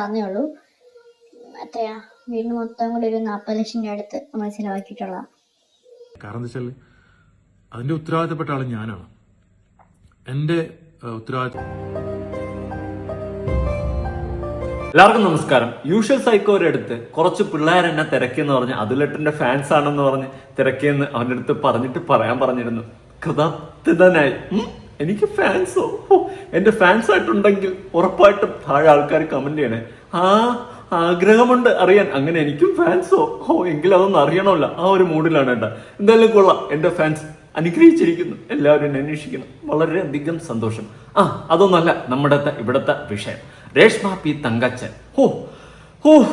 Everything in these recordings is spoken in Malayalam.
ആവുന്നേ ഉള്ളൂ. എത്രയാ വീടിന് മൊത്തം കൂടി ഒരു നാൽപ്പത് ലക്ഷം രൂപ അടുത്ത് നമ്മൾ ചിലവാക്കിയിട്ടുള്ള കാരണം എന്താ വെച്ചാൽ അതിന്റെ ഉത്തരവാദിത്തപ്പെട്ട ആൾ ഞാനാണ്. എന്റെ ഉത്തരവാദിത്തം എല്ലാവർക്കും നമസ്കാരം. യൂഷ്വൽ സൈക്കോയുടെ അടുത്ത് കുറച്ച് പിള്ളേർ എന്നെ തിരക്കിയെന്ന് പറഞ്ഞ് അതുലട്ടന്റെ ഫാൻസ് ആണെന്ന് പറഞ്ഞ് തിരക്കിയെന്ന് അവന്റെ അടുത്ത് പറഞ്ഞിട്ട് പറയാൻ പറഞ്ഞിരുന്നു. കൃതജ്ഞനായി ഉം, എനിക്ക് ഫാൻസോ ഓ, എന്റെ ഫാൻസ് ആയിട്ടുണ്ടെങ്കിൽ ഉറപ്പായിട്ടും താഴെ ആൾക്കാർ കമന്റ് ചെയ്യണേ. ആ ആഗ്രഹമുണ്ട് അറിയാൻ. അങ്ങനെ എനിക്കും ഫാൻസോ ഓ എങ്കിലും അതൊന്നും അറിയണമല്ല. ആ ഒരു മൂഡിലാണ് കേട്ടോ. എന്തായാലും കൊള്ളാം. എന്റെ ഫാൻസ് അനുഗ്രഹിച്ചിരിക്കുന്നു. എല്ലാവരും എന്നെ അന്വേഷിക്കണം. വളരെയധികം സന്തോഷം. ആ അതൊന്നല്ല നമ്മുടെ ഇവിടുത്തെ വിഷയം. രേഷ്മ പി തങ്കച്ചൻ. ഹോ ഹോ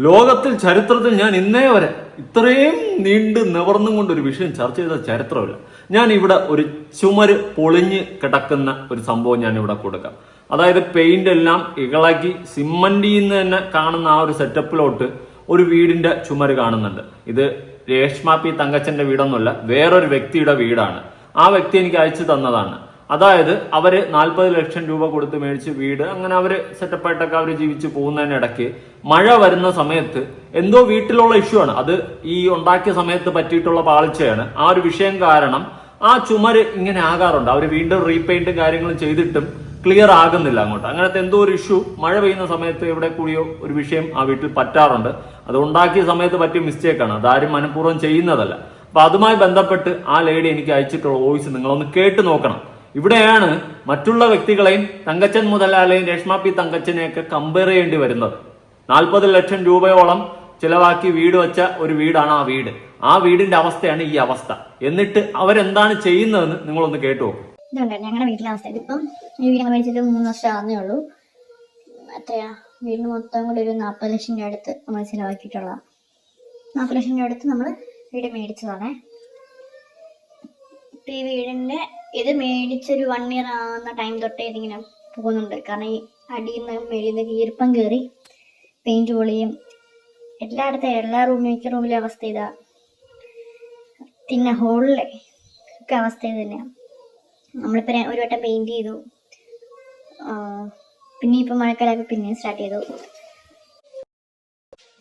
ലോകത്തിൽ ചരിത്രത്തിൽ ഞാൻ ഇന്നേ വരെ ഇത്രയും നീണ്ട് നിവർന്നും ഒരു വിഷയം ചർച്ച ചെയ്ത ചരിത്രമില്ല. ഞാൻ ഇവിടെ ഒരു ചുമര് പൊളിഞ്ഞ് കിടക്കുന്ന ഒരു സംഭവം ഞാൻ ഇവിടെ കൊടുക്കാം. അതായത് പെയിന്റ് എല്ലാം ഇളകി സിമ്മന്റിൽ നിന്ന് തന്നെ കാണുന്ന ആ ഒരു സെറ്റപ്പിലോട്ട് ഒരു വീടിന്റെ ചുമര് കാണുന്നുണ്ട്. ഇത് രേഷ്മ പി തങ്കച്ചന്റെ വീടൊന്നുമല്ല വേറൊരു വ്യക്തിയുടെ വീടാണ്. ആ വ്യക്തി എനിക്ക് അയച്ചു തന്നതാണ്. അതായത് അവർ നാൽപ്പത് ലക്ഷം രൂപ കൊടുത്ത് മേടിച്ച് വീട് അങ്ങനെ അവർ സെറ്റപ്പായിട്ടൊക്കെ അവർ ജീവിച്ച് പോകുന്നതിനിടയ്ക്ക് മഴ വരുന്ന സമയത്ത് എന്തോ വീട്ടിലുള്ള ഇഷ്യൂ ആണ്. അത് ഈ ഉണ്ടാക്കിയ സമയത്ത് പറ്റിയിട്ടുള്ള പാളിച്ചയാണ്. ആ ഒരു വിഷയം കാരണം ആ ചുമര് ഇങ്ങനെ ആകാറുണ്ട്. അവർ വീണ്ടും റീപെയിന്റും കാര്യങ്ങളും ചെയ്തിട്ടും ക്ലിയർ ആകുന്നില്ല അങ്ങോട്ട്. അങ്ങനത്തെ എന്തോ ഒരു ഇഷ്യൂ മഴ പെയ്യുന്ന സമയത്ത് എവിടെ കൂടിയോ ഒരു വിഷയം ആ വീട്ടിൽ പറ്റാറുണ്ട്. അത് ഉണ്ടാക്കിയ സമയത്ത് പറ്റിയ മിസ്റ്റേക്കാണ് അതാരും മനഃപൂർവം ചെയ്യുന്നതല്ല. അപ്പൊ അതുമായി ബന്ധപ്പെട്ട് ആ ലേഡി എനിക്ക് അയച്ചിട്ടുള്ള വോയിസ് നിങ്ങളൊന്ന് കേട്ട് നോക്കണം. ഇവിടെയാണ് മറ്റുള്ള വ്യക്തികളെയും തങ്കച്ചൻ മുതലാളിയും രേഷ്മ പി തങ്കച്ചനെയൊക്കെ കമ്പയർ ചെയ്യേണ്ടി വരുന്നത്. നാൽപ്പത് ലക്ഷം രൂപയോളം ചിലവാക്കി വീട് വെച്ച ഒരു വീടാണ് ആ വീട്. ആ വീടിന്റെ അവസ്ഥയാണ് ഈ അവസ്ഥ. എന്നിട്ട് അവരെന്താണ് ചെയ്യുന്നതെന്ന് നിങ്ങളൊന്ന് കേട്ടു ഇതുണ്ട് ഞങ്ങളുടെ വീട്ടിലെ അവസ്ഥ. ഇതിപ്പം ഈ വീട് മേടിച്ചിട്ട് മൂന്ന് വർഷം ആകുന്നേ ഉള്ളൂ. എത്രയാ? വീടിന് മൊത്തം കൂടി ഒരു നാൽപ്പത് ലക്ഷം രൂപ അടുത്ത് നമ്മൾ ചിലവാക്കിയിട്ടുള്ള നാൽപ്പത് ലക്ഷം രൂപ അടുത്ത് നമ്മൾ വീട് മേടിച്ചതാണേ. ഇപ്പം ഈ വീടിന്റെ ഇത് മേടിച്ചൊരു വൺ ഇയർ ആവുന്ന ടൈം തൊട്ടേ ഇതിങ്ങനെ പോകുന്നുണ്ട്. കാരണം ഈ അടിയിൽ നിന്ന് മേളിൽ ഈർപ്പം കയറി പെയിന്റ് പൊളിയും. എല്ലായിടത്തും എല്ലാ റൂമിലും മിക്ക റൂമിലെ അവസ്ഥ ഇതാ. പിന്നെ ഹോളിലെ ഒക്കെ അവസ്ഥ ഇത് തന്നെയാണ് നമ്മളിപ്പോൾ ഒരു വട്ടം പെയിന്റ് ചെയ്തു. പിന്നെ ഇപ്പം മഴക്കാലമൊക്കെ പിന്നെയും സ്റ്റാർട്ട് ചെയ്തു.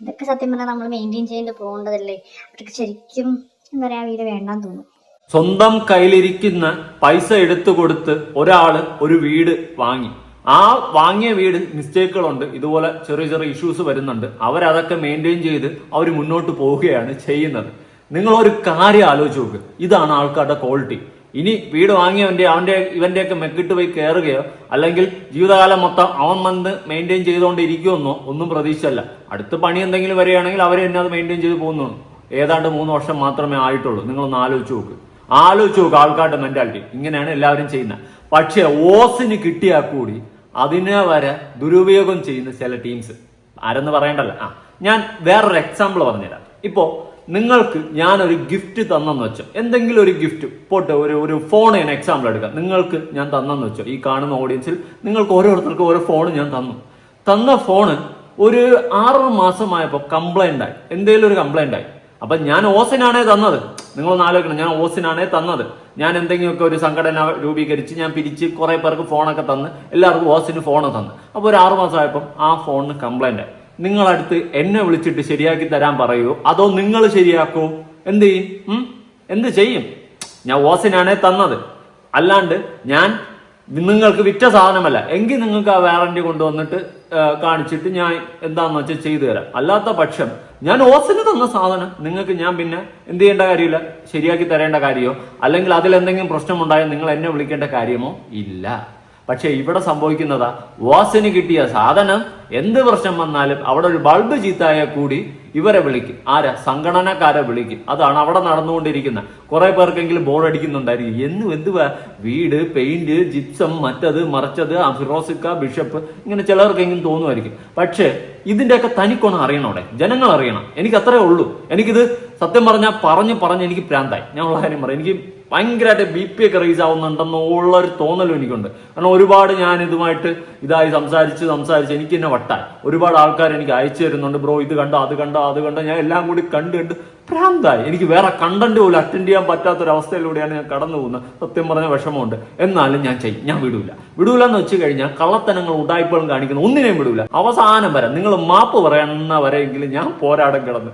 ഇതൊക്കെ സത്യം പറഞ്ഞാൽ നമ്മൾ മെയിന്റെയിൻ ചെയ്യേണ്ടി പോകേണ്ടതല്ലേ? അവർക്ക് ശരിക്കും എന്താ പറയുക വീട് വേണ്ടാന്ന് തോന്നും. സ്വന്തം കയ്യിലിരിക്കുന്ന പൈസ എടുത്തു കൊടുത്ത് ഒരാൾ ഒരു വീട് വാങ്ങി. ആ വാങ്ങിയ വീട് മിസ്റ്റേക്കുകളുണ്ട് ഇതുപോലെ ചെറിയ ചെറിയ ഇഷ്യൂസ് വരുന്നുണ്ട്. അവരതൊക്കെ മെയിന്റെയിൻ ചെയ്ത് അവർ മുന്നോട്ട് പോവുകയാണ് ചെയ്യുന്നത്. നിങ്ങൾ ഒരു കാര്യം ആലോചിച്ച് നോക്ക്. ഇതാണ് ആൾക്കാരുടെ ക്വാളിറ്റി ഇനി വീട് വാങ്ങിയവന്റെ അവന്റെ ഇവന്റെയൊക്കെ മെക്കിട്ട് പോയി കയറുകയോ അല്ലെങ്കിൽ ജീവിതകാലം മൊത്തം അവൻ വന്ന് മെയിന്റെയിൻ ചെയ്തുകൊണ്ടിരിക്കുമെന്നോ ഒന്നും പ്രതീക്ഷയല്ല അടുത്ത പണി എന്തെങ്കിലും വരികയാണെങ്കിൽ അവർ തന്നെ അത് മെയിന്റെയിൻ ചെയ്ത് പോകുന്നു ഏതാണ്ട് മൂന്ന് വർഷം മാത്രമേ ആയിട്ടുള്ളൂ. നിങ്ങളൊന്ന് ആലോചിച്ച് നോക്ക്. ആലോചിച്ച് നോക്കുക ആൾക്കാരുടെ മെന്റാലിറ്റി ഇങ്ങനെയാണ് എല്ലാവരും ചെയ്യുന്നത്. പക്ഷേ ഓസിന് കിട്ടിയാൽ കൂടി അതിനെ വരെ ദുരുപയോഗം ചെയ്യുന്ന ചില ടീംസ് ആരെന്ന് പറയണ്ടല്ല? ആ ഞാൻ വേറൊരു എക്സാമ്പിൾ പറഞ്ഞുതരാം. ഇപ്പോൾ നിങ്ങൾക്ക് ഞാനൊരു ഗിഫ്റ്റ് തന്നെന്ന് വെച്ചോ. എന്തെങ്കിലും ഒരു ഗിഫ്റ്റ് പോട്ടെ ഒരു ഒരു ഫോൺ ഞാൻ എക്സാമ്പിൾ എടുക്കാം. നിങ്ങൾക്ക് ഞാൻ തന്നെന്ന് വെച്ചോ. ഈ കാണുന്ന ഓഡിയൻസിൽ നിങ്ങൾക്ക് ഓരോരുത്തർക്കും ഓരോ ഫോൺ ഞാൻ തന്നു. തന്ന ഫോണ് ഒരു ആറ് മാസമായപ്പോൾ കംപ്ലൈന്റ് ആയി. എന്തെങ്കിലും ഒരു കംപ്ലൈന്റ് ആയി. അപ്പൊ ഞാൻ ഓസിനാണേ തന്നത്. നിങ്ങളൊന്ന് ആലോചിക്കണം ഞാൻ ഓസിനാണേ തന്നത്. ഞാൻ എന്തെങ്കിലുമൊക്കെ ഒരു സംഘടന രൂപീകരിച്ച് ഞാൻ പിരിച്ച് കുറെ പേർക്ക് ഫോണൊക്കെ തന്ന് എല്ലാവർക്കും ഓസിന് ഫോൺ തന്ന്. അപ്പോൾ ഒരു ആറു മാസമായപ്പം ആ ഫോണിന് കംപ്ലൈന്റ് ആയി. നിങ്ങളടുത്ത് എന്നെ വിളിച്ചിട്ട് ശരിയാക്കി തരാൻ പറയുമോ അതോ നിങ്ങൾ ശരിയാക്കുമോ എന്ത് ചെയ്യും? എന്ത് ചെയ്യും? ഞാൻ ഓസിനാണേ തന്നത്. അല്ലാണ്ട് ഞാൻ നിങ്ങൾക്ക് വിറ്റ സാധനമല്ല. എങ്കിൽ നിങ്ങൾക്ക് ആ വാറണ്ടി കൊണ്ടുവന്നിട്ട് കാണിച്ചിട്ട് ഞാൻ എന്താണെന്ന് വെച്ചാൽ ചെയ്തു തരാം. അല്ലാത്ത പക്ഷം ഞാൻ ഓസിന് തന്ന സാധനം നിങ്ങൾക്ക് ഞാൻ പിന്നെ എന്ത് ചെയ്യേണ്ട കാര്യമില്ല? ശരിയാക്കി തരേണ്ട കാര്യമോ? അല്ലെങ്കിൽ അതിൽ എന്തെങ്കിലും പ്രശ്നമുണ്ടായാൽ നിങ്ങൾ എന്നെ വിളിക്കേണ്ട കാര്യമോ? ഇല്ല. പക്ഷെ ഇവിടെ സംഭവിക്കുന്നതാ വാസിന് കിട്ടിയ സാധനം എന്ത് പ്രശ്നം വന്നാലും അവിടെ ഒരു ബൾബ് ചീത്തായ കൂടി ഇവരെ വിളിക്കും. ആരാ? സംഘടനക്കാരെ വിളിക്കും. അതാണ് അവിടെ നടന്നുകൊണ്ടിരിക്കുന്ന. കുറെ പേർക്കെങ്കിലും ബോർഡ് അടിക്കുന്നുണ്ടായിരിക്കും. എന്നും എന്തുവാ? വീട് പെയിന്റ് ജിപ്സം മറ്റത് മറിച്ചത് ഫിറോസിക്ക ബിഷപ്പ് ഇങ്ങനെ ചിലർക്കെങ്കിലും തോന്നുമായിരിക്കും. പക്ഷേ ഇതിന്റെയൊക്കെ തനിക്കൊണം അറിയണോടെ ജനങ്ങൾ അറിയണം. എനിക്ക് അത്രേ ഉള്ളൂ. എനിക്കിത് സത്യം പറഞ്ഞാൽ പറഞ്ഞ് പറഞ്ഞ് എനിക്ക് പ്രാന്തായി. ഞാൻ ഉള്ള കാര്യം പറയാം. എനിക്ക് ഭയങ്കരമായിട്ട് ബി പി ഒക്കെ റേസ് ആവുന്നുണ്ടെന്നുള്ളൊരു തോന്നലും എനിക്കുണ്ട്. കാരണം ഒരുപാട് ഞാൻ ഇതുമായിട്ട് ഇതായി സംസാരിച്ച് സംസാരിച്ച് എനിക്ക് എന്നെ വട്ടാൻ ഒരുപാട് ആൾക്കാർ എനിക്ക് അയച്ചു തരുന്നുണ്ട് ബ്രോ ഇത് കണ്ടോ അത് കണ്ടോ അത് കണ്ടോ? ഞാൻ എല്ലാം കൂടി കണ്ട് കണ്ട് ഭ്രാന്തായി. എനിക്ക് വേറെ കണ്ടന്റ് പോലും അറ്റൻഡ് ചെയ്യാൻ പറ്റാത്തൊരവസ്ഥയിലൂടെയാണ് ഞാൻ കടന്നു പോകുന്നത്. സത്യം പറഞ്ഞ വിഷമമുണ്ട്. എന്നാലും ഞാൻ ചെയ്യും. ഞാൻ വിടൂല. വിടൂല എന്ന് വെച്ച് കഴിഞ്ഞാൽ കള്ളത്തനങ്ങൾ ഉടായ്പകളും കാണിക്കുന്ന. ഒന്നിനെയും വിടൂല. അവസാനം വരെ നിങ്ങൾ മാപ്പ് പറയുന്ന വരെയെങ്കിലും ഞാൻ പോരാടം കിടന്ന്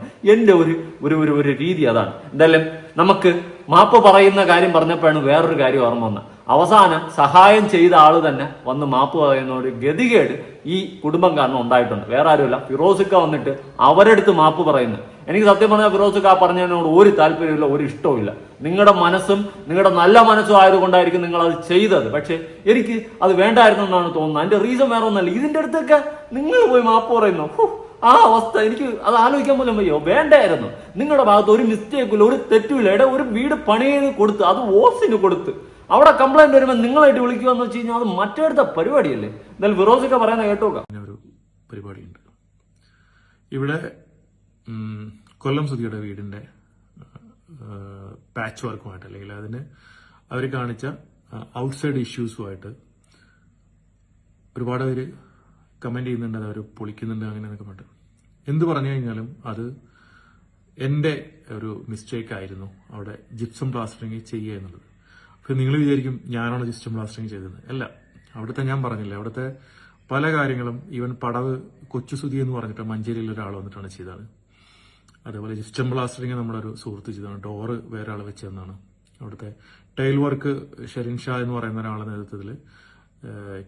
ഒരു ഒരു ഒരു ഒരു രീതി അതാണ്. എന്തായാലും നമുക്ക് മാപ്പ് പറയുന്ന കാര്യം പറഞ്ഞപ്പോഴാണ് വേറൊരു കാര്യം ഓർമ്മ വന്നത്. അവസാനം സഹായം ചെയ്ത ആൾ തന്നെ വന്ന് മാപ്പ് പറയുന്ന ഒരു ഗതികേട് ഈ കുടുംബം കാരണം ഉണ്ടായിട്ടുണ്ട്. വേറെ ആരുമില്ല. ഫിറോസുക്ക വന്നിട്ട് അവരെടുത്ത് മാപ്പ് പറയുന്നു. എനിക്ക് സത്യം പറഞ്ഞാൽ ഫിറോസുക്ക ആ പറഞ്ഞതിനോട് ഒരു താല്പര്യമില്ല ഒരു ഇഷ്ടവുമില്ല. നിങ്ങളുടെ മനസ്സും നിങ്ങളുടെ നല്ല മനസ്സും ആയതുകൊണ്ടായിരിക്കും നിങ്ങൾ അത് ചെയ്തത്. പക്ഷേ എനിക്ക് അത് വേണ്ടായിരുന്നു എന്നാണ് തോന്നുന്നത്. അതിന്റെ റീസൺ വേറെ ഒന്നല്ല ഇതിന്റെ അടുത്തൊക്കെ നിങ്ങൾ പോയി മാപ്പ് പറയുന്നു. ആ അവസ്ഥ എനിക്ക് അത് ആലോചിക്കാൻ പോലും വയ്യോ. വേണ്ടായിരുന്നു. നിങ്ങളുടെ ഭാഗത്ത് ഒരു മിസ്റ്റേക്കില്ല ഒരു തെറ്റുമില്ല. ഇട ഒരു വീട് പണി ചെയ്ത് കൊടുത്ത് അത് ഓസിന് കൊടുത്ത്. അവിടെ കംപ്ലൈന്റ് വരുമ്പോൾ നിങ്ങളായിട്ട് വിളിക്കുക എന്ന് വെച്ച് കഴിഞ്ഞാൽ അത് മറ്റേടുത്ത പരിപാടിയല്ലേ? എന്തായാലും ഫിറോസൊക്കെ പറയുന്ന കേട്ടോക്കാം. ഒരു പരിപാടിയുണ്ട്. ഇവിടെ കൊല്ലം സുധിയുടെ വീടിന്റെ പാച്ച് വർക്കുമായിട്ട് അല്ലെങ്കിൽ അതിന് അവർ കാണിച്ച ഔട്ട്സൈഡ് ഇഷ്യൂസുമായിട്ട് ഒരുപാട് പേര് കമന്റ് ചെയ്യുന്നുണ്ട് അത് അവർ പൊളിക്കുന്നുണ്ട് അങ്ങനെ എന്നൊക്കെ പറഞ്ഞിട്ട്. എന്ത് പറഞ്ഞു കഴിഞ്ഞാലും അത് എന്റെ ഒരു മിസ്റ്റേക്ക് ആയിരുന്നു അവിടെ ജിപ്സം പ്ലാസ്റ്ററിങ് ചെയ്യുക എന്നുള്ളത്. അപ്പോൾ നിങ്ങൾ വിചാരിക്കും ഞാനാണ് ജിപ്സം പ്ലാസ്റ്ററിങ് ചെയ്തത്. അല്ല അവിടുത്തെ ഞാൻ പറഞ്ഞില്ല അവിടുത്തെ പല കാര്യങ്ങളും ഈവൻ പടവ് കൊച്ചുസുതി എന്ന് പറഞ്ഞിട്ട് മഞ്ചേരിയിൽ ഒരാൾ വന്നിട്ടാണ് ചെയ്തത്. അതേപോലെ ജിപ്സം പ്ലാസ്റ്ററിങ് നമ്മുടെ ഒരു സുഹൃത്ത് ചെയ്തതാണ് ഡോറ് വേറെ ആൾ വെച്ചതെന്നാണ്. അവിടുത്തെ ടൈൽ വർക്ക് ഷെറിൻ ഷാ എന്ന് പറയുന്ന ഒരാളുടെ നേതൃത്വത്തിൽ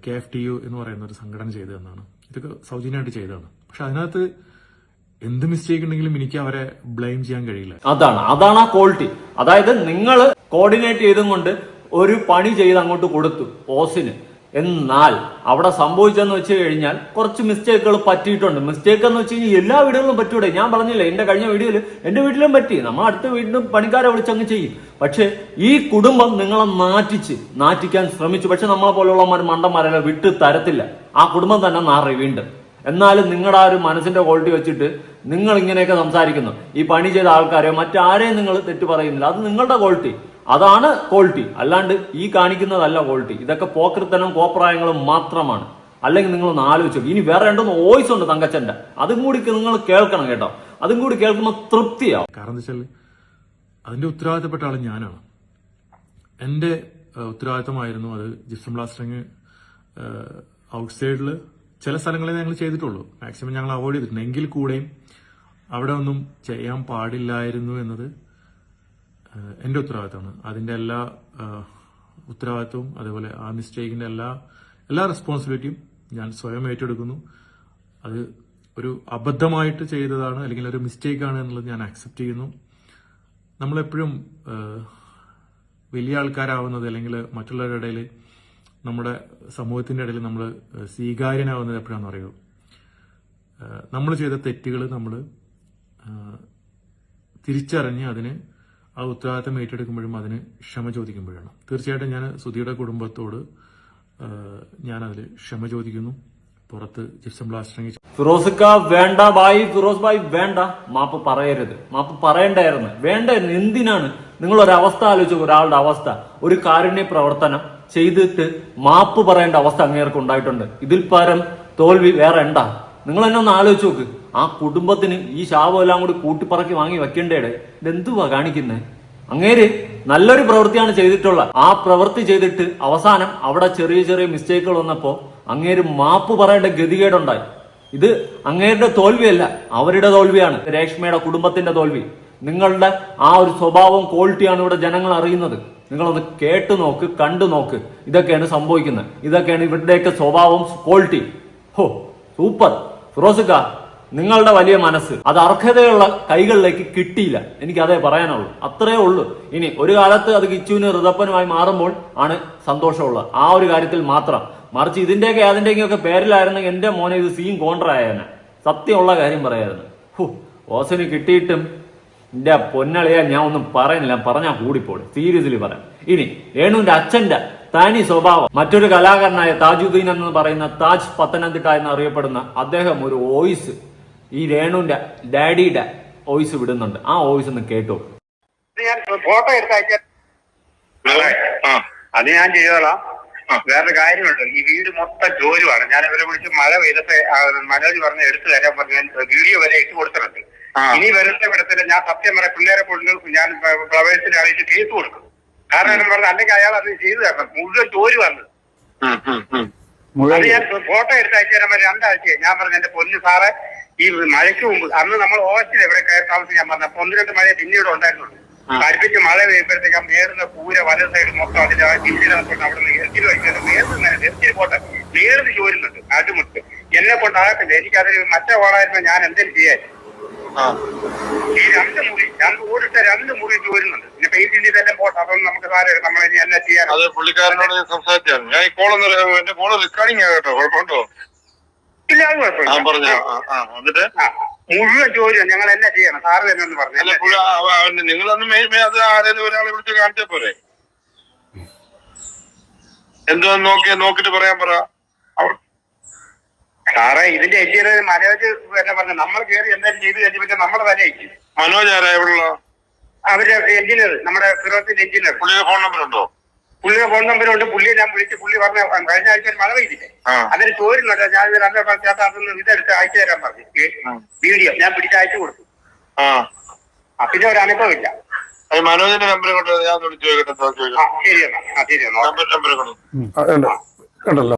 കെ എഫ് ടി യു എന്ന് പറയുന്ന ഒരു സംഘടന ചെയ്തു തന്നാണ് ഇതൊക്കെ സൗജന്യമായിട്ട് ചെയ്തതാണ്. പക്ഷെ അതിനകത്ത് എന്ത് മിസ്റ്റേക്ക് ഉണ്ടെങ്കിലും എനിക്ക് അവരെ ബ്ലെയിം ചെയ്യാൻ കഴിയില്ല. അതാണ് അതാണ് ആ ക്വാളിറ്റി അതായത് നിങ്ങൾ കോർഡിനേറ്റ് ചെയ്തും കൊണ്ട് ഒരു പണി ചെയ്ത് അങ്ങോട്ട് കൊടുത്തു ഓസിന് എന്നാൽ അവിടെ സംഭവിച്ചെന്ന് വെച്ച് കഴിഞ്ഞാൽ കുറച്ച് മിസ്റ്റേക്കുകൾ പറ്റിയിട്ടുണ്ട്. മിസ്റ്റേക്ക് എന്ന് വെച്ച് കഴിഞ്ഞാൽ എല്ലാ വീടുകളിലും പറ്റൂടെ? ഞാൻ പറഞ്ഞില്ലേ എന്റെ കഴിഞ്ഞ വീഡിയോയിൽ എന്റെ വീട്ടിലും പറ്റി. നമ്മൾ അടുത്ത വീട്ടിലും പണിക്കാരെ വിളിച്ചങ്ങ് ചെയ്യും. പക്ഷെ ഈ കുടുംബം നിങ്ങളെ നാറ്റിച്ച് നാറ്റിക്കാൻ ശ്രമിച്ചു. പക്ഷെ നമ്മളെ പോലുള്ളവന്മാർ മണ്ടന്മാരല്ല വിട്ട് തരത്തില്ല. ആ കുടുംബം തന്നെ നാറി വീണ്ടും. എന്നാലും നിങ്ങളുടെ ആ ഒരു മനസ്സിന്റെ ക്വാളിറ്റി വെച്ചിട്ട് നിങ്ങൾ ഇങ്ങനെയൊക്കെ സംസാരിക്കുന്നു. ഈ പണി ചെയ്ത ആൾക്കാരെയോ മറ്റാരെയും നിങ്ങൾ തെറ്റ് പറയുന്നില്ല. അത് നിങ്ങളുടെ ക്വാളിറ്റി അതാണ് ക്വാളിറ്റി അല്ലാണ്ട് ഈ കാണിക്കുന്നതല്ല ക്വാളിറ്റി ഇതൊക്കെ പോക്കൃത്തനും കോപ്രായങ്ങളും മാത്രമാണ്. അല്ലെങ്കിൽ നിങ്ങൾ ഒന്ന് ആലോചിച്ചു ഇനി വേറെ രണ്ടൊന്ന് വോയിസ് ഉണ്ട് തങ്കച്ചന്റെ. അതും കൂടി നിങ്ങൾ കേൾക്കണം കേട്ടോ. അതും കൂടി കേൾക്കുമ്പോൾ തൃപ്തിയാവും. കാരണം വെച്ചാൽ അതിന്റെ ഉത്തരവാദിത്തപ്പെട്ട ആൾ ഞാനാണ്. ഏഹ്, ഉത്തരവാദിത്തമായിരുന്നു അത് ജിപ്സം ബ്ലാസ്റ്ററിങ് ഔട്ട്സൈഡിൽ ചില സ്ഥലങ്ങളിൽ ഞങ്ങൾ ചെയ്തിട്ടുള്ളൂ. മാക്സിമം ഞങ്ങൾ അവോയ്ഡ് ചെയ്തിട്ടുണ്ട്. എങ്കിൽ കൂടെയും അവിടെ ഒന്നും ചെയ്യാൻ പാടില്ലായിരുന്നു എന്നത് എന്റെ ഉത്തരവാദിത്തമാണ്. അതിന്റെ എല്ലാ ഉത്തരവാദിത്വവും അതേപോലെ ആ മിസ്റ്റേക്കിന്റെ എല്ലാ എല്ലാ റെസ്പോൺസിബിലിറ്റിയും ഞാൻ സ്വയം ഏറ്റെടുക്കുന്നു. അത് ഒരു അബദ്ധമായിട്ട് ചെയ്തതാണ് അല്ലെങ്കിൽ ഒരു മിസ്റ്റേക്കാണ് എന്നുള്ളത് ഞാൻ അക്സെപ്റ്റ് ചെയ്യുന്നു. നമ്മളെപ്പോഴും വലിയ ആൾക്കാരാവുന്നത് അല്ലെങ്കിൽ മറ്റുള്ളവരുടെ ഇടയിൽ നമ്മുടെ സമൂഹത്തിന്റെ ഇടയിൽ നമ്മൾ സ്വീകാര്യനാവുന്നത് എപ്പോഴാണെന്ന് അറിയോ? നമ്മൾ ചെയ്ത തെറ്റുകൾ നമ്മൾ തിരിച്ചറിഞ്ഞ് അതിന് ആ ഉത്തരവാദിത്തം ഏറ്റെടുക്കുമ്പോഴും അതിന് ക്ഷമ ചോദിക്കുമ്പോഴാണ്. തീർച്ചയായിട്ടും ഞാൻ സുധിയുടെ കുടുംബത്തോട് ഞാനതിൽ ക്ഷമ ചോദിക്കുന്നു. പുറത്ത് ജിപ്സം ബ്ലാസ്റ്ററിങ് ഫിറോസിക്ക വേണ്ട ബായി ഫിറോസ് ബായി വേണ്ട. മാപ്പ് പറയരുത്. മാപ്പ് പറയണ്ടായിരുന്നു. വേണ്ടായിരുന്നു എന്തിനാണ്? അവസ്ഥ ആലോചിച്ചു ഒരാളുടെ അവസ്ഥ. ഒരു കാരുണ്യ പ്രവർത്തനം ചെയ്തിട്ട് മാപ്പ് പറയേണ്ട അവസ്ഥ അങ്ങേർക്ക് ഉണ്ടായിട്ടുണ്ട്. ഇതിൽ പരം തോൽവി വേറെ ഉണ്ടാ നിങ്ങൾ എന്നെ ഒന്ന് ആലോചിച്ച് നോക്ക്. ആ കുടുംബത്തിന് ഈ ശാപം എല്ലാം കൂടി കൂട്ടിപ്പറക്കി വാങ്ങി വെക്കേണ്ടേടെ? ഇതെന്തുവാ കാണിക്കുന്നത് അങ്ങേര് നല്ലൊരു പ്രവൃത്തിയാണ് ചെയ്തിട്ടുള്ള ആ പ്രവൃത്തി ചെയ്തിട്ട് അവസാനം അവിടെ ചെറിയ ചെറിയ മിസ്റ്റേക്കുകൾ വന്നപ്പോ അങ്ങേര് മാപ്പ് പറയേണ്ട ഗതികേടുണ്ടായി. ഇത് അങ്ങേരുടെ തോൽവിയല്ല അവരുടെ തോൽവിയാണ്. രേഷ്മയുടെ കുടുംബത്തിന്റെ തോൽവി. നിങ്ങളുടെ ആ ഒരു സ്വഭാവം ക്വാളിറ്റിയാണ് ഇവിടെ ജനങ്ങൾ അറിയുന്നത്. നിങ്ങളൊന്ന് കേട്ടു നോക്ക് കണ്ടു നോക്ക്. ഇതൊക്കെയാണ് സംഭവിക്കുന്നത് ഇതൊക്കെയാണ് ഇവരുടെയൊക്കെ സ്വഭാവം ക്വാളിറ്റി ഹോ സൂപ്പർ. ഫിറോസിക്ക നിങ്ങളുടെ വലിയ മനസ്സ്. അത് അർഹതയുള്ള കൈകളിലേക്ക് കിട്ടിയില്ല. എനിക്ക് അതേ പറയാനുള്ളൂ. അത്രേ ഉള്ളൂ. ഇനി ഒരു കാലത്ത് അത് കിച്ചുവിന് ഋതപ്പനുമായി മാറുമ്പോൾ ആണ് സന്തോഷമുള്ളത്. ആ ഒരു കാര്യത്തിൽ മാത്രം. മറിച്ച് ഇതിന്റെയൊക്കെ അതിന്റെയൊക്കെ ഒക്കെ പേരിലായിരുന്നെങ്കിൽ എന്റെ മോനെ ഇത് സീൻ കോൺട്രായേനെ. സത്യമുള്ള കാര്യം പറയായിരുന്നു. ഹു ഓസന് കിട്ടിയിട്ടും എന്റെ പൊന്നളിയാ ഞാൻ ഒന്നും പറയുന്നില്ല. പറഞ്ഞാൽ കൂടിപ്പോളെ സീരിയസ്ലി പറയാം. ഇനി രേണുവിന്റെ അച്ഛന്റെ തനി സ്വഭാവം. മറ്റൊരു കലാകാരനായ താജുദ്ദീൻ എന്ന് പറയുന്ന താജ് പത്തനംതിട്ട എന്ന് അറിയപ്പെടുന്ന അദ്ദേഹം ഒരു വോയിസ് ഈ രേണുവിന്റെ ഡാഡിയുടെ വോയിസ് വിടുന്നുണ്ട്. ആ വോയിസ് ഒന്ന് കേട്ടു. ഞാൻ ഫോട്ടോ എടുത്ത് അത് ഞാൻ ചെയ്തോളാം. വേറൊരു കാര്യമുണ്ട്. ഈ വീട് മൊത്തം ജോലിയാണ് ഞാൻ ഇവരെ വിളിച്ച് മഴ പെയ്തപ്പോ മനോജ് പറഞ്ഞ് എടുത്തു തരാൻ പറഞ്ഞ് ഞാൻ വീഡിയോ വരെ ഇട്ട് കൊടുത്തിട്ടുണ്ട്. ഇനി വരുന്ന ഇവിടത്തിൽ ഞാൻ സത്യം പറയാം പിള്ളേരെ കൊണ്ട് ഞാൻ പ്രവേശത്തിന് അറിയിച്ച് കേസ് കൊടുക്കും. കാരണം പറഞ്ഞു അല്ലെങ്കിൽ അയാൾ അത് ചെയ്തു തരണം. മുഴുവൻ ജോലി വന്നത്. അത് ഞാൻ ഫോട്ടോ എടുത്ത് അയച്ചു തരാൻ പറ്റും രണ്ടാഴ്ചയായി. ഞാൻ പറഞ്ഞു എന്റെ പൊന്നു സാറെ ഈ മഴയ്ക്ക് മുമ്പ് അന്ന് നമ്മൾ ഓസ്റ്റിൽ എവിടെ കയറി താമസിക്കാൻ പറഞ്ഞ അപ്പൊ ഒന്ന് രണ്ട് മഴ പിന്നീട് ഉണ്ടായിരുന്നുള്ളൂ അടുപ്പിച്ച് മഴ പെയ്യുമ്പോഴത്തേക്ക് ആ മേറുന്ന കൂര വല സൈഡ് മൊത്തം അതിന്റെ ആ കിച്ചിനകത്തോട്ട് അവിടെ നിന്ന് എത്തിരി വയ്ക്കുന്നത് മേറുന്ന എത്തിരി പോട്ടെ. നേരിട്ട് ചോരുന്നുണ്ട് അടിമുട്ട്. എന്നെ കൊണ്ടാകത്തില്ല എനിക്കതിന് എനിക്കതിൽ മറ്റേ ഓളായിരുന്നു ഞാൻ എന്തെങ്കിലും ചെയ്യാൻ ഈ രണ്ട് മുറി രണ്ട് ഓടിട്ട രണ്ട് മുറി വരുന്നുണ്ട്. പിന്നെ പെയിന്റിന്റെ ഇതെല്ലാം പോട്ടെ അതൊന്നും നമുക്ക് സാരം നമ്മൾ ഇനി എന്നാ ചെയ്യാൻ അത് പുള്ളിക്കാരനോട് ഞാൻ സംസാരിച്ചായിരുന്നു. ഞാൻ ഈ കോളൊന്ന് എന്റെ കോൾ റെക്കോർഡിംഗ് ആകട്ടോ കുഴപ്പമുണ്ടോ? ഇല്ല അത് ഞാൻ കുഴപ്പമില്ല പറഞ്ഞ. എന്നിട്ട്? ആ മുഴുവൻ ചോദ്യം ഞങ്ങൾ എന്നെ ചെയ്യണം? സാറ് തന്നെ ഒന്ന് പറഞ്ഞു നിങ്ങളന്ന് അത് ആരെങ്കിലും ഒരാളെ വിളിച്ച് കാണിച്ചാ പോരെ? എന്തോ നോക്കി നോക്കിട്ട് പറയാൻ പറ. സാറേ ഇതിന്റെ എഞ്ചിനീയർ മനോജ് എന്നെ പറഞ്ഞു നമ്മൾ കയറി എന്തായാലും ചെയ്ത് കഴിഞ്ഞു പറ്റാ നമ്മുടെ തന്നെ അയക്കും. മനോജ് ആരാ എവിടെയുള്ള അവർ എഞ്ചിനീയർ നമ്മുടെ ഫിറോസിന്റെ എഞ്ചിനീയർ. പുള്ളിയുടെ ഫോൺ നമ്പർ ഉണ്ടോ? പുള്ളിയുടെ ഫോൺ നമ്പർ ഉണ്ട്. പുള്ളിയെ ഞാൻ വിളിച്ച് പുള്ളി പറഞ്ഞ കഴിഞ്ഞ ആഴ്ച ഒരു മഴ പെയ്തില്ലേ. അതിന് ചോരുന്നുണ്ട്. ഞാൻ ഇത് രണ്ടേ ചേട്ടാ അതൊന്ന് ഇതെടുത്ത് അയച്ചു തരാൻ പറഞ്ഞു. വീഡിയോ. ഞാൻ പിടിച്ച് അയച്ചു കൊടുത്തു. പിന്നെ ഒരു അനുഭവമില്ല മനോജിന്റെ നമ്പർ കൊണ്ട് ഞാൻ വിളിച്ചു ചോദിക്കാം ശരി എന്നാ. ശരി എന്നാ. നമ്പർ നമ്പർ കൊണ്ട് കണ്ടല്ലോ.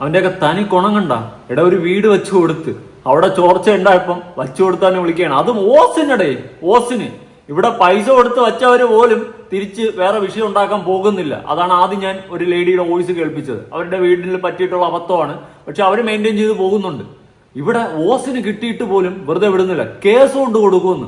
അവന്റെയൊക്കെ തനി കുണം കണ്ട. എടാ ഒരു വീട് വെച്ചു കൊടുത്ത്. അവിടെ ചോർച്ച ഉണ്ടായപ്പം വച്ചു കൊടുത്താന്ന് വിളിക്കുകയാണ്. അതും ഓസിനടേ ഓസിന്. ഇവിടെ പൈസ കൊടുത്ത് വച്ചവർ പോലും തിരിച്ച് വേറെ വിഷയം ഉണ്ടാക്കാൻ പോകുന്നില്ല. അതാണ് ആദ്യം ഞാൻ ഒരു ലേഡിയുടെ വോയിസ് കേൾപ്പിച്ചത്. അവരുടെ വീട്ടിൽ പറ്റിയിട്ടുള്ള അബദ്ധമാണ്. പക്ഷെ അവർ മെയിന്റെയിൻ ചെയ്ത് പോകുന്നുണ്ട്. ഇവിടെ ഓസിന് കിട്ടിയിട്ട് പോലും വെറുതെ വിടുന്നില്ല. കേസ് കൊണ്ട് കൊടുക്കുമെന്ന്.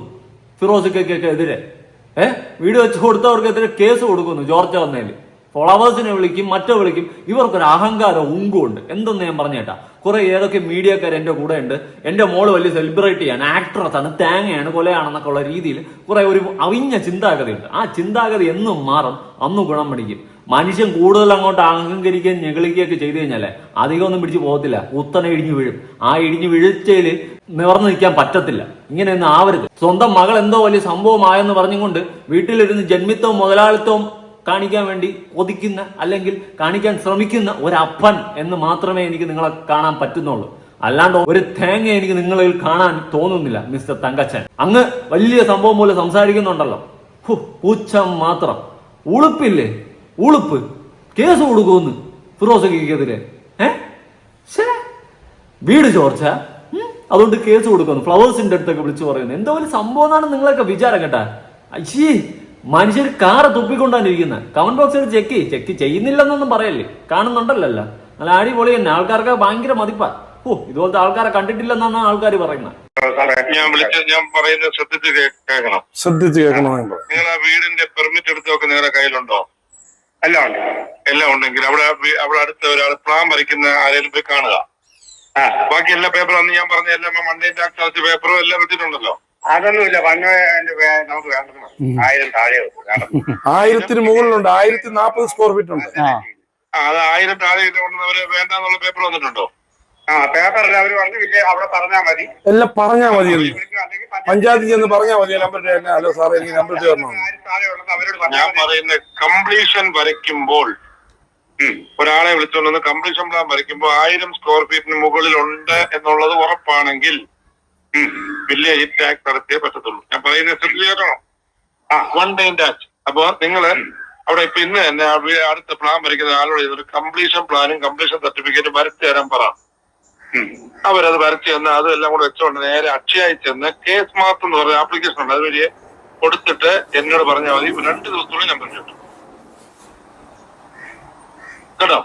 ഫിറോസിക്കൊക്കെ എതിരെ. ഏഹ് വീട് വെച്ച് കൊടുത്തവർക്കെതിരെ കേസ് കൊടുക്കുന്നു. ജോർജ വന്നേൽ ഫോളോവേഴ്സിനെ വിളിക്കും മറ്റോ വിളിക്കും. ഇവർക്കൊരു അഹങ്കാരം ഉങ്കുണ്ട്. എന്തെന്ന് ഞാൻ പറഞ്ഞേട്ടാ കുറെ ഏതൊക്കെ മീഡിയക്കാർ എന്റെ കൂടെ ഉണ്ട്. എന്റെ മോൾ വലിയ സെലിബ്രിറ്റിയാണ് ആക്ട്രസ് ആണ് തേങ്ങയാണ് കൊലയാണെന്നൊക്കെ ഉള്ള രീതിയിൽ കുറെ ഒരു അവിഞ്ഞ ചിന്താഗതിയുണ്ട്. ആ ചിന്താഗതി എന്നും മാറും അന്നും ഗുണം പഠിക്കും മനുഷ്യൻ കൂടുതൽ അങ്ങോട്ട് അഹങ്കരിക്കുകയും ഞെളിക്കുകയൊക്കെ ചെയ്തു കഴിഞ്ഞാലേ അധികം ഒന്നും പിടിച്ചു പോകത്തില്ല. കുത്തനെ ഇടിഞ്ഞു വീഴും. ആ ഇടിഞ്ഞു വീഴ്ചയിൽ നിവർന്നു നിൽക്കാൻ പറ്റത്തില്ല. ഇങ്ങനെയൊന്നും ആവരുത്. സ്വന്തം മകൾ എന്തോ വലിയ സംഭവമായെന്ന് പറഞ്ഞുകൊണ്ട് വീട്ടിലിരുന്ന് ജന്മിത്വവും മുതലാളിത്തവും കാണിക്കാൻ വേണ്ടി കൊതിക്കുന്ന അല്ലെങ്കിൽ കാണിക്കാൻ ശ്രമിക്കുന്ന ഒരപ്പൻ എന്ന് മാത്രമേ എനിക്ക് നിങ്ങളെ കാണാൻ പറ്റുന്നുള്ളൂ. അല്ലാണ്ട് ഒരു തേങ്ങ എനിക്ക് നിങ്ങളിൽ കാണാൻ തോന്നുന്നില്ല മിസ്റ്റർ തങ്കച്ചൻ. അങ്ങ് വലിയ സംഭവം പോലെ സംസാരിക്കുന്നുണ്ടല്ലോ. പൂച്ചം മാത്രം. ഉളുപ്പില്ലേ? ഉളുപ്പ്. കേസ് കൊടുക്കുമെന്ന് ഫിറോസക്കെതിരെ ഏ. വീട് ചോർച്ച അതുകൊണ്ട് കേസ് കൊടുക്കുന്നു ഫ്ലവേഴ്സിന്റെ അടുത്തൊക്കെ വിളിച്ചു പറയുന്നു. എന്തോ ഒരു സംഭവം എന്നാണ് നിങ്ങളൊക്കെ വിചാരം കേട്ടാ. അയ്യേ. മനുഷ്യർ കാറ് തുപ്പിക്കൊണ്ടാണിരിക്കുന്നത് കമന്റ് ബോക്സിൽ ചെക്ക് ചെക്ക് ചെയ്യുന്നില്ലെന്നൊന്നും പറയല്ലേ? കാണുന്നുണ്ടല്ലോ നല്ല അടിപൊളി തന്നെ. ആൾക്കാർക്ക് ഭയങ്കര മതിപ്പാ. ഓ ഇതുപോലത്തെ ആൾക്കാരെ കണ്ടിട്ടില്ലെന്നാണ് ആൾക്കാർ പറയുന്നത് ഞാൻ വിളിച്ച ഞാൻ പറയുന്നത് ശ്രദ്ധിച്ച് കേൾക്കണം. ശ്രദ്ധിച്ച് കേൾക്കണമെന്ന് നിങ്ങൾ ആ വീടിന്റെ പെർമിറ്റ് എടുത്തൊക്കെ നിങ്ങളുടെ കയ്യിലുണ്ടോ? എല്ലാം ഉണ്ട്. എല്ലാം ഉണ്ടെങ്കിൽ അവിടെ അവിടെ അടുത്ത ഒരാൾ പ്ലാൻ വരയ്ക്കുന്ന ആരെങ്കിലും പോയി കാണുക. ആ ബാക്കി എല്ലാ പേപ്പറും അന്ന് ഞാൻ പറഞ്ഞ എല്ലാം മണ്ടേ ടാക്സ് പേപ്പറും എല്ലാം വെച്ചിട്ടുണ്ടല്ലോ. അതൊന്നുമില്ല. എന്റെ നമുക്ക് വേണ്ടത് മതി. ആയിരം താഴെ. ആയിരത്തിന് മുകളിലുണ്ട്. ആയിരത്തി നാപ്പത് സ്ക്വയർ ഫീറ്റ് ഉണ്ട്. ആ, അത് ആയിരം താഴെ കൊണ്ടുവന്നവര് വേണ്ടെന്നുള്ള പേപ്പർ വന്നിട്ടുണ്ടോ? ആ പേപ്പറിൽ അവർ പറഞ്ഞു പിന്നെ അവിടെ പറഞ്ഞാൽ മതി. എല്ലാം പറഞ്ഞാൽ മതി. പഞ്ചായത്തിൽ ചെന്ന് പറഞ്ഞാൽ മതി. നമ്പർ ഹലോ സാറേ എനിക്ക് നമ്പർ തരണം? ഞാൻ പറയുന്ന കംപ്ലീഷൻ വരയ്ക്കുമ്പോൾ. ഒരാളെ വിളിച്ചോണ്ടെന്ന് കംപ്ലീഷൻ പ്ലാൻ വരയ്ക്കുമ്പോൾ ആയിരം സ്ക്വയർ ഫീറ്റിന് മുകളിലുണ്ട് എന്നുള്ളത് ഉറപ്പാണെങ്കിൽ വില്ലേജ് ടാക്സ് നടത്തിയേ പറ്റത്തുള്ളൂ. ഞാൻ പറയുന്നത് ശ്രദ്ധിച്ചേക്കണോ ആ വൺ ടൈം ടാക്സ് അപ്പൊ നിങ്ങൾ അവിടെ ഇപ്പൊ ഇന്ന് തന്നെ അടുത്ത പ്ലാൻ വരയ്ക്കുന്ന ആളോട് ഇതൊരു കംപ്ലീഷൻ പ്ലാനും കംപ്ലീഷൻ സർട്ടിഫിക്കറ്റും വരച്ചു തരാൻ പറ. അവരത് വരച്ചു തന്ന് അതെല്ലാം കൂടെ വെച്ചോണ്ട് നേരെ അക്ഷയായി ചെന്ന് കേസ് മാത്രം എന്ന് പറഞ്ഞ ആപ്ലിക്കേഷൻ ഉണ്ട്. അതുവഴി കൊടുത്തിട്ട് എന്നോട് പറഞ്ഞാൽ മതി. രണ്ട് ദിവസത്തോളം ഞാൻ പറഞ്ഞു കേട്ടോ?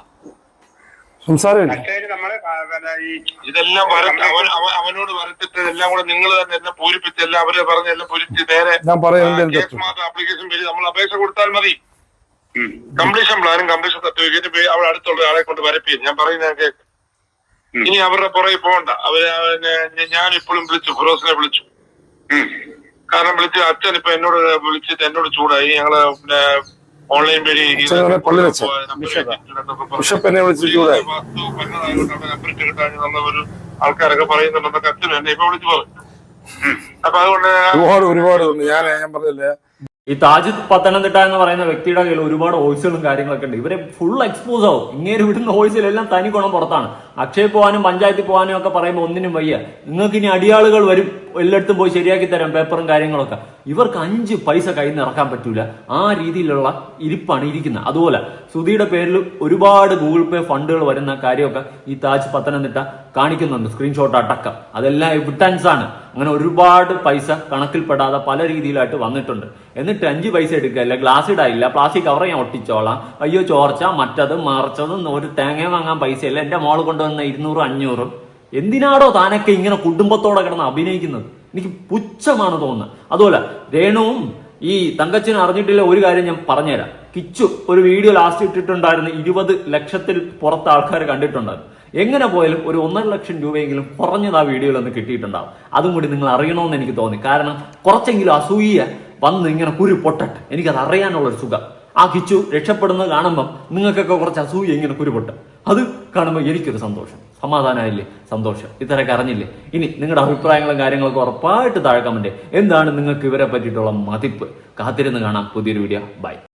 സംസാരം നമ്മൾ പിന്നെ ഈ ഇതെല്ലാം വരട്ടെ. അവൻ അവൻ- അവനോട് വരട്ടിട്ട് എല്ലാം കൂടെ നിങ്ങൾ തന്നെ എല്ലാം പൂരിപ്പിച്ച് എല്ലാം അവരെ പറഞ്ഞ് എല്ലാം പൂരിപ്പിച്ച് നേരെ ഞാൻ പറയുന്നത് കേസ് മാർട്ട് ആപ്ലിക്കേഷൻ വഴി നമ്മൾ അപേക്ഷ കൊടുത്താൽ മതി. കംപ്ലീഷൻ പ്ലാനും കംപ്ലീഷൻ സർട്ടിഫിക്കറ്റ് അവിടെ അടുത്തുള്ള ആളെ കൊണ്ട് വരപ്പിക്കും. ഞാൻ പറയുന്നത് കേക്ക് ഇനി അവരുടെ പുറകെ പോകണ്ട. അവർ അവനെ- ഞാൻ ഇപ്പോഴും വിളിച്ചു ഫിറോസിനെ വിളിച്ചു. കാരണം വിളിച്ച് അച്ഛൻ ഇപ്പൊ എന്നോട് വിളിച്ചിട്ട് എന്നോട് ചൂടായി. ഞങ്ങൾ പിന്നെ ഓൺലൈൻ വഴി. ബിഷപ്പ് എന്നെ വിളിച്ച് ചൂടായി. വസ്തു പന്നതായതുകൊണ്ട് അവിടെ നമ്പർ ഇട്ട് കിട്ടാനുള്ള ഒരു ആൾക്കാരൊക്കെ പറയുന്നുണ്ടെന്നൊക്കെ അച്ഛനും എന്നെ ഇപ്പൊ വിളിച്ചു പറഞ്ഞു അപ്പൊ അതുകൊണ്ട് ഒരുപാട് ഒരുപാട് ഞാൻ ഞാൻ പറഞ്ഞില്ലേ ഈ താജ് പത്തനംതിട്ട എന്ന് പറയുന്ന വ്യക്തിയുടെ കയ്യിൽ ഒരുപാട് വോയിസുകളും കാര്യങ്ങളൊക്കെ ഉണ്ട്. ഇവരെ ഫുൾ എക്സ്പോസ് ആവും. ഇങ്ങനെ വിടുന്ന വോയിസിലെല്ലാം തനി ഗുണം പുറത്താണ്. അക്ഷയ പോകാനും പഞ്ചായത്തിൽ പോകാനും ഒക്കെ പറയുമ്പോൾ ഒന്നിനും വയ്യ. നിങ്ങൾക്ക് ഇനി അടിയാളുകൾ വരും. എല്ലായിടത്തും പോയി ശരിയാക്കി തരാം പേപ്പറും കാര്യങ്ങളൊക്കെ. ഇവർക്ക് അഞ്ച് പൈസ കയ്യിൽ നിന്ന് ഇറക്കാൻ പറ്റൂല. ആ രീതിയിലുള്ള ഇരിപ്പാണ് ഇരിക്കുന്നത്. അതുപോലെ സുധിയുടെ പേരിൽ ഒരുപാട് ഗൂഗിൾ പേ ഫണ്ടുകൾ വരുന്ന കാര്യമൊക്കെ ഈ താജ് പത്തനംതിട്ട കാണിക്കുന്നുണ്ട്. സ്ക്രീൻഷോട്ട് അടക്കം. അതെല്ലാം ആണ്. അങ്ങനെ ഒരുപാട് പൈസ കണക്കിൽപ്പെടാതെ പല രീതിയിലായിട്ട് വന്നിട്ടുണ്ട്. എന്നിട്ട് അഞ്ച് പൈസ എടുക്കല്ല ഗ്ലാസ് ഇടായില്ല പ്ലാസ്റ്റിക് കവർ ഞാൻ ഒട്ടിച്ചോളാം. അയ്യോ ചോർച്ച മറ്റത് മറിച്ചതും ഒരു തേങ്ങ വാങ്ങാൻ പൈസയില്ല. എന്റെ മോൾ കൊണ്ടുവന്ന ഇരുന്നൂറും അഞ്ഞൂറും. എന്തിനാടോ താനൊക്കെ ഇങ്ങനെ കുടുംബത്തോടെ കിടന്ന് അഭിനയിക്കുന്നത്? എനിക്ക് പുച്ഛമാണ് തോന്നുന്നത്. അതുപോലെ രേണുവും ഈ തങ്കച്ചൻ അറിഞ്ഞിട്ടില്ല ഒരു കാര്യം ഞാൻ പറഞ്ഞുതരാം. കിച്ചു ഒരു വീഡിയോ ലാസ്റ്റ് ഇട്ടിട്ടുണ്ടായിരുന്നു ഇരുപത് ലക്ഷത്തിൽ പുറത്ത് ആൾക്കാർ കണ്ടിട്ടുണ്ടായിരുന്നു. എങ്ങനെ പോയാലും ഒരു ഒന്നര ലക്ഷം രൂപയെങ്കിലും കുറഞ്ഞത് ആ വീഡിയോയിൽ ഒന്ന് കിട്ടിയിട്ടുണ്ടാവും. അതും കൂടി നിങ്ങൾ അറിയണമെന്ന് എനിക്ക് തോന്നി. കാരണം കുറച്ചെങ്കിലും അസൂയ വന്ന് ഇങ്ങനെ കുരു പൊട്ടട്ടെ. എനിക്കത് അറിയാനുള്ളൊരു സുഖം. ആ കിച്ചു രക്ഷപ്പെടുന്നത് കാണുമ്പം നിങ്ങൾക്കൊക്കെ കുറച്ച് അസൂയ ഇങ്ങനെ കുരുപൊട്ടും അത് കാണുമ്പോൾ എനിക്കൊരു സന്തോഷം. സമാധാനമായില്ലേ സന്തോഷം. ഇത്രയൊക്കെ അറിഞ്ഞില്ലേ? ഇനി നിങ്ങളുടെ അഭിപ്രായങ്ങളും കാര്യങ്ങളൊക്കെ ഉറപ്പായിട്ട് താഴെ കമന്റ് എന്താണ് നിങ്ങൾക്ക് ഇവരെ പറ്റിയിട്ടുള്ള മതിപ്പ്? കാത്തിരുന്ന് കാണാം. പുതിയൊരു വീഡിയോ ബൈ